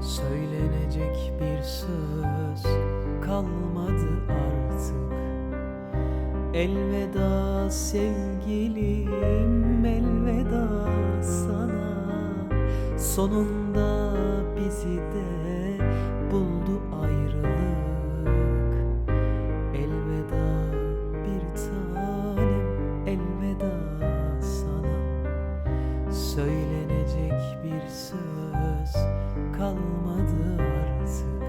Söylenecek bir söz kalmadı artık. Elveda sevgilim elveda sana. Sonunda bizi de buldu ayrılık. Elveda bir tanem elveda sana. Söylenecek bir söz kalmadı artık.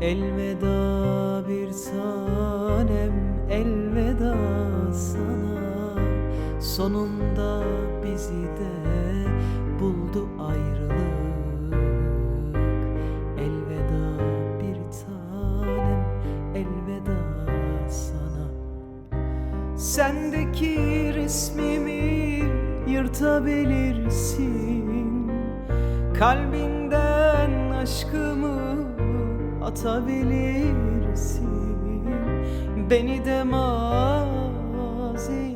Elveda bir tanem elveda sana. Sonunda bizi de buldu ayrılık. Elveda bir tanem elveda sana. Sendeki resmimi yırtabilirsin Kalbinden aşkımı atabilirsin. Beni de maziye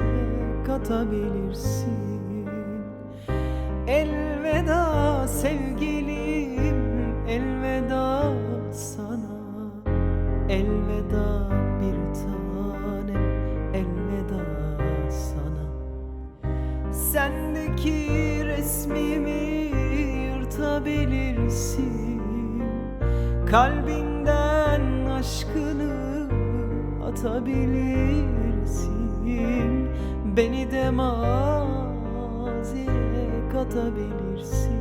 katabilirsin. Elveda sevgilim elveda sana. Elveda bir tanem elveda sana. Sendeki resmimi yırtabilirsin Kalbinden aşkını atabilirsin. Beni de maziye katabilirsin